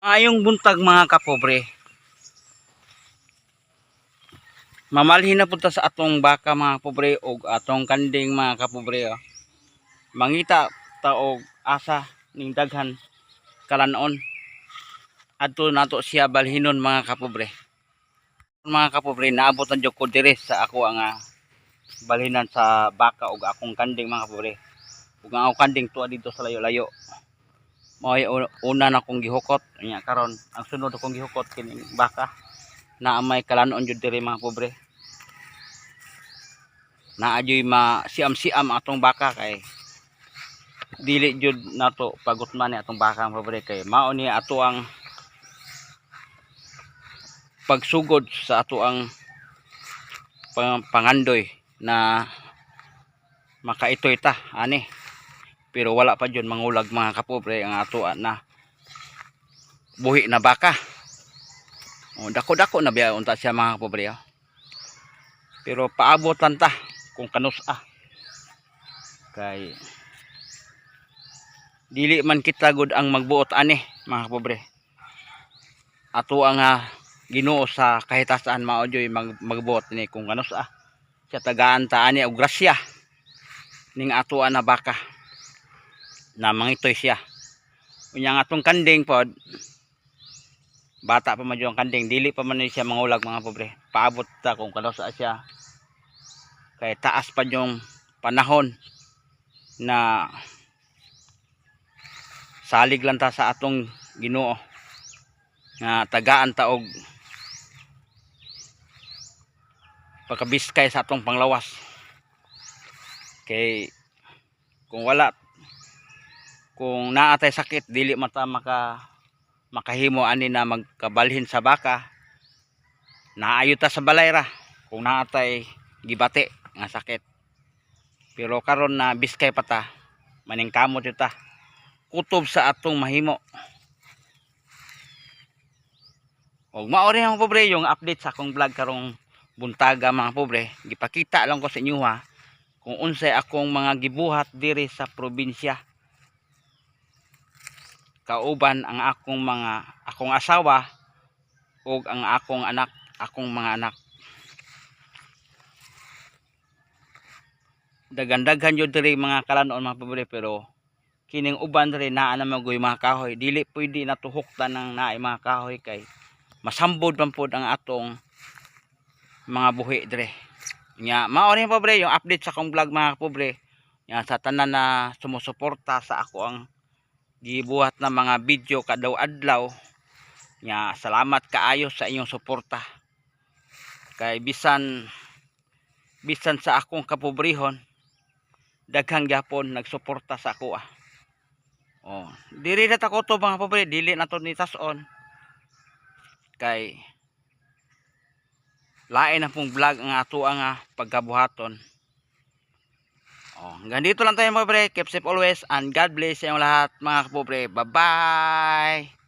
Ayong buntag mga kapobre. Mamalhin na punta sa atong baka mga pobre o atong kanding mga kapobre. Oh. Mangita taog asa ning daghan kalanon. Adto nato siya balhinon mga kapobre. Mga kapobre naabot ang jud ko dire sa ako ang ah, balhinan sa baka og akong kanding mga kapobre. Ug ang akong kanding tuwa dito sa layo-layo Mo'y una na kong gihukot. Nya karon ang sunod akong gihukot kining baka. Na may kalanon jud diri mga pobre. Na adyoy ma siam-siam atong baka kay dili jud nato pagutman ni atong baka mga pobre. Kay mao ni ato ang pagsugod sa ato ang pang- pangandoy na makaitoy ta ani pero wala pa dyan mangulag mga kapobre ang ato na buhi na baka. O, dako dako na biya unta siya mga kapobre oh. pero paabot lang ta kung kanus ah. Kay dili man kita gud ang magbuot ani mga kapobre. Ato ang ah, Ginoo sa kahitasan mao joy mag, magbuot ni kung kanus ah. Siya tagaan ta ani og grasya ning ato na baka na mangitoy siya. Unya nga atong kanding pod bata pa man yung kanding dili pa man siya mangulag mga pobre. Paabot ta kung kano sa siya. Kay taas pa yung panahon na salig lang ta sa atong Ginoo nga tagaan ta og pagkabiskay sa atong panglawas kay kung wala kung naatay sakit dili mata maka makahimo ani na magkabalhin sa baka naayo ta sa balay ra. Kung naatay gibate nga sakit. Pero karon na biskay pa ta maning kamot yun ta. Kutob sa atong mahimo. Og maori ang pobre yung update sa akong vlog karong buntaga mga pobre. Gipakita lang ko sa inyo ha kung unsay akong mga gibuhat diri sa probinsya kauban ang akong mga akong asawa ug ang akong anak akong mga anak. Dagandaghan yun diri mga kalanon mga pobre pero kining uban diri naa na magoy mga kahoy. Dili pwede natuhuktan ng naay mga kahoy kay masambod man pod ang atong mga buhi dire nya mao rin pobre yung update sa akong vlog mga pobre nya sa tanan na sumusuporta sa ako ang gibuhat na mga video kadaw adlaw. Nya salamat kaayo sa inyong suporta. Kay bisan bisan sa akong kapobrehon daghang gyapon nagsuporta sa ako ah. Oh diri na ko to mga pobre dili na to ni tason. Kay lain na pong vlog ang ato ang ah, pagkabuhaton Oh, hanggang dito lang tayo mga pobre. Keep safe always and God bless sa lahat mga kapobre. Bye-bye!